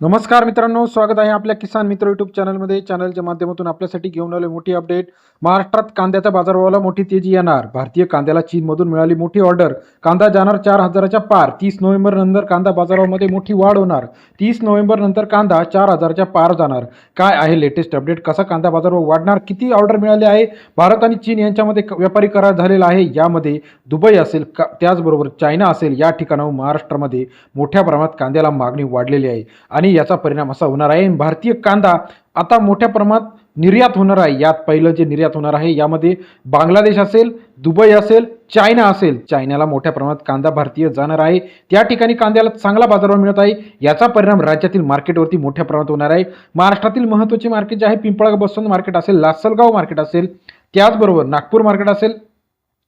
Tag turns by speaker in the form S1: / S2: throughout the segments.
S1: नमस्कार मित्रांनो स्वागत आहे आपल्या किसान मित्र युट्यूब चॅनलमध्ये चॅनलच्या माध्यमातून आपल्यासाठी घेऊन आले मोठी अपडेट महाराष्ट्रात कांद्याच्या बाजारभावाला मोठी तेजी येणार. भारतीय कांद्याला चीनमधून मिळाली मोठी ऑर्डर कांदा जाणार चार हजाराच्या पार. तीस नोव्हेंबर नंतर कांदा बाजारामध्ये मोठी वाढ होणार. तीस नोव्हेंबर नंतर कांदा चार हजाराच्या पार जाणार. काय आहे लेटेस्ट अपडेट कसा कांदा बाजारभाव वाढणार? किती ऑर्डर मिळाले आहे? भारत आणि चीन यांच्यामध्ये क- व्यापारी करार झालेला आहे. यामध्ये दुबई असेल का त्याचबरोबर चायना असेल या ठिकाणाहून महाराष्ट्रामध्ये मोठ्या प्रमाणात कांद्याला मागणी वाढलेली आहे. आणि याचा परिणाम असा होणार आहे. भारतीय कांदा आता मोठ्या प्रमाणात निर्यात होणार आहे. यात पहिलं जे निर्यात होणार आहे यामध्ये बांगलादेश असेल दुबई असेल चायना असेल. चायनाला मोठ्या प्रमाणात कांदा भारतीय जाणार आहे. त्या ठिकाणी कांद्याला चांगला बाजारभाव मिळत आहे. याचा परिणाम राज्यातील मार्केटवरती मोठ्या प्रमाणात होणार आहे. महाराष्ट्रातील महत्त्वाचे मार्केट जे आहे पिंपळगाव बसवंत मार्केट असेल लासलगाव मार्केट असेल त्याचबरोबर नागपूर मार्केट असेल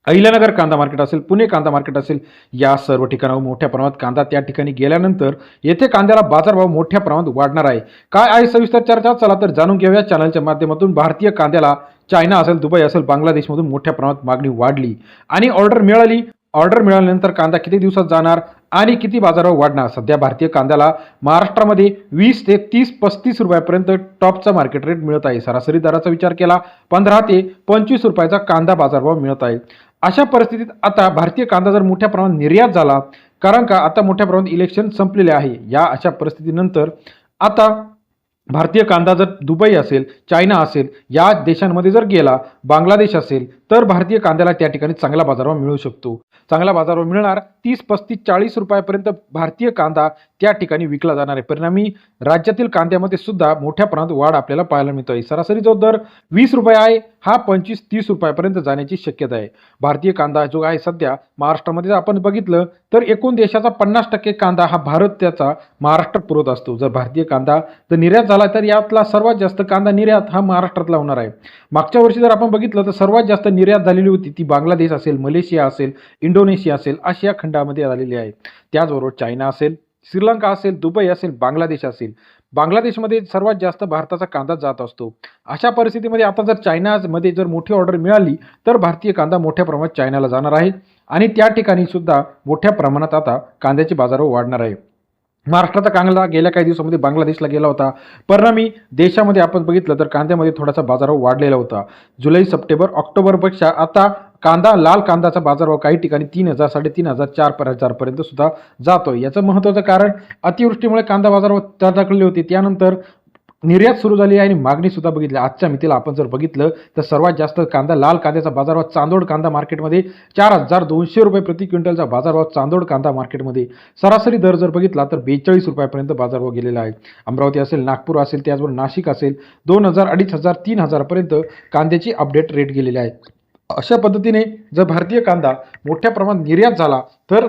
S1: अहिल्यानगर कांदा मार्केट असेल पुणे कांदा मार्केट असेल या सर्व ठिकाणावर मोठ्या प्रमाणात कांदा त्या ठिकाणी गेल्यानंतर येथे कांद्याला बाजारभाव मोठ्या प्रमाणात वाढणार आहे. काय आहे सविस्तर चर्चा? चला तर जाणून घेऊया. चॅनलच्या माध्यमातून भारतीय कांद्याला चायना असेल दुबई असेल बांगलादेशमधून मोठ्या प्रमाणात मागणी वाढली. आणि ऑर्डर मिळाली. ऑर्डर मिळाल्यानंतर कांदा किती दिवसात जाणार आणि किती बाजारावर वाढणार? सध्या भारतीय कांद्याला महाराष्ट्रामध्ये वीस ते तीस पस्तीस रुपयापर्यंत टॉपचा मार्केट रेट मिळत आहे. सरासरी दराचा विचार केला पंधरा ते पंचवीस रुपयाचा कांदा बाजारभाव मिळत आहे. अशा परिस्थितीत आता भारतीय कांदा जर मोठ्या प्रमाणात निर्यात झाला कारण का आता मोठ्या प्रमाणात इलेक्शन संपलेले आहे या अशा परिस्थितीनंतर आता भारतीय कांदा जर दुबई असेल चायना असेल या देशांमध्ये जर गेला बांगलादेश असेल तर भारतीय कांद्याला त्या ठिकाणी चांगला बाजारभाव मिळू शकतो. चांगला बाजारभाव मिळणार तीस पस्तीस चाळीस रुपयापर्यंत भारतीय कांदा त्या ठिकाणी विकला जाणार आहे. परिणामी राज्यातील कांद्यामध्ये सुद्धा मोठ्या प्रमाणात वाढ आपल्याला पाहायला मिळतो आहे सरासरी जो दर वीस रुपये आहे हा पंचवीस तीस रुपयापर्यंत जाण्याची शक्यता आहे. भारतीय कांदा जो आहे सध्या महाराष्ट्रामध्ये जर आपण बघितलं तर एकूण देशाचा पन्नास टक्के कांदा हा भारत त्याचा महाराष्ट्रात पुरवत असतो. जर भारतीय कांदा जर निर्यात झाला तर यातला सर्वात जास्त कांदा निर्यात हा महाराष्ट्रातला होणार आहे. मागच्या वर्षी जर आपण बघितलं तर सर्वात जास्त निर्यात झालेली होती ती बांगलादेश असेल मलेशिया असेल इंडोनेशिया असेल आशिया खंडामध्ये झालेली आहे. त्याचबरोबर चायना असेल श्रीलंका असेल दुबई असेल बांगलादेश असेल. बांगलादेशमध्ये सर्वात जास्त भारताचा कांदा जात असतो. अशा परिस्थितीमध्ये आता जर चायनामध्ये जर मोठी ऑर्डर मिळाली तर भारतीय कांदा मोठ्या प्रमाणात चायनाला जाणार आहे. आणि त्या ठिकाणी सुद्धा मोठ्या प्रमाणात आता कांद्याची बाजारभाव वाढणार आहे. महाराष्ट्राचा कांदा गेल्या काही दिवसामध्ये बांगलादेशला गेला होता. परिणामी देशामध्ये आपण बघितलं तर कांद्यामध्ये थोडासा बाजारभाव वाढलेला होता. जुलै सप्टेंबर ऑक्टोबरपेक्षा आता कांदा लाल कांद्याचा बाजारभाव काही ठिकाणी तीन हजार साडेतीन हजार चार पर हजारपर्यंत सुद्धा जातोय. याचं महत्त्वाचं कारण अतिवृष्टीमुळे कांदा बाजारभाव तडकलेले होते. त्यानंतर निर्यात सुरू झाली आहे आणि मागणी सुद्धा बघितली. आजच्या मितीला आपण जर बघितलं तर सर्वात जास्त कांदा लाल कांद्याचा बाजारभाव चांदोड कांदा मार्केटमध्ये चार हजार दोनशे रुपये प्रति क्विंटलचा बाजारभाव चांदोड कांदा मार्केटमध्ये. सरासरी दर जर बघितला तर बेचाळीस रुपयापर्यंत बाजारभाव गेलेला आहे. अमरावती असेल नागपूर असेल त्याचबरोबर नाशिक असेल दोन हजार अडीच हजार तीन हजारपर्यंत कांद्याची अपडेट रेट गेलेले आहे. अशा पद्धतीने जर भारतीय कांदा मोठ्या प्रमाणात निर्यात झाला तर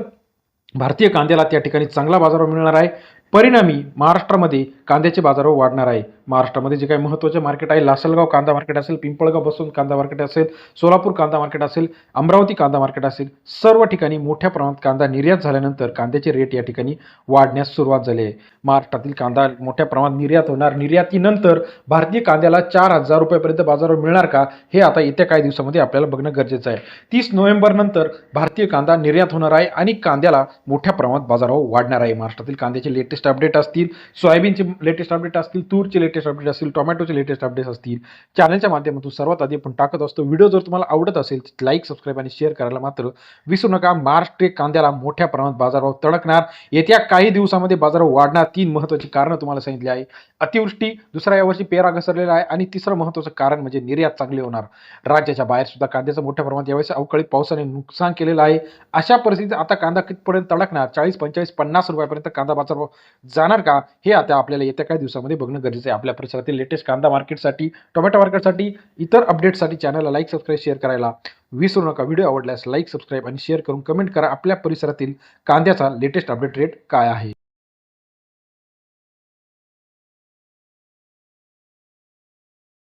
S1: भारतीय कांद्याला त्या ठिकाणी चांगला बाजारभाव मिळणार आहे. परिणामी महाराष्ट्रामध्ये कांद्याचे बाजारभाव वाढणार आहे. महाराष्ट्रामध्ये जे काही महत्त्वाचे मार्केट आहे लासलगाव कांदा मार्केट असेल पिंपळगाव बसून कांदा मार्केट असेल सोलापूर कांदा मार्केट असेल अमरावती कांदा मार्केट असेल सर्व ठिकाणी मोठ्या प्रमाणात कांदा निर्यात झाल्यानंतर कांद्याचे रेट या ठिकाणी वाढण्यास सुरुवात झाली आहे. महाराष्ट्रातील कांदा मोठ्या प्रमाणात निर्यात होणार निर्यातीनंतर भारतीय कांद्याला चार हजार रुपयापर्यंत बाजारावर मिळणार का हे आता येत्या काही दिवसामध्ये आपल्याला बघणं गरजेचं आहे. तीस नोव्हेंबरनंतर भारतीय कांदा निर्यात होणार आहे आणि कांद्याला मोठ्या प्रमाणात बाजारभाव वाढणार आहे. महाराष्ट्रातील कांद्याचे लेटेस्ट अपडेट असतील सोयाबीनचे लेटेस्ट अपडेट असतील तूरचे लेटेस्ट अपडेट असतील टोमॅटोचे लेटेस्ट अपडेट्स असतील चॅनलच्या माध्यमातून सर्वात आधी आपण टाकत असतो. व्हिडिओ जर तुम्हाला आवडत असेल लाईक सबस्क्राईब आणि शेअर करायला मात्र विसरू नका. महाराष्ट्र कांद्याला मोठ्या प्रमाणात बाजारभाव तडकणार. येत्या काही दिवसामध्ये बाजारभाव वाढणार. तीन महत्त्वाची कारणं तुम्हाला सांगितली आहे. अतिवृष्टी दुसरा यावर्षी पेरा घसरलेला आहे आणि तिसरं महत्त्वाचं कारण म्हणजे निर्यात चांगली होणार. राज्याच्या बाहेर सुद्धा कांद्याचं मोठ्या प्रमाणात यावेळेस अवकाळी पावसाने नुकसान केलेलं आहे. अशा परिस्थितीत आता कांदा कितपर्यंत तडकणार? चाळीस पंचेचाळीस पन्नास रुपयापर्यंत कांदा बाजारभाव जाणार का? हे आता आपल्याला येत्या काही दिवसामध्ये बघणं गरजेचं आहे. आपल्या परिसरातील लेटेस्ट कांदा मार्केटसाठी टोमॅटो मार्केटसाठी इतर अपडेटसाठी चॅनलला लाईक सबस्क्राईब शेअर करायला विसरू नका. व्हिडिओ आवडल्यास लाईक सबस्क्राईब आणि शेअर करून कमेंट करा. आपल्या परिसरातील कांद्याचा लेटेस्ट अपडेट रेट काय आहे?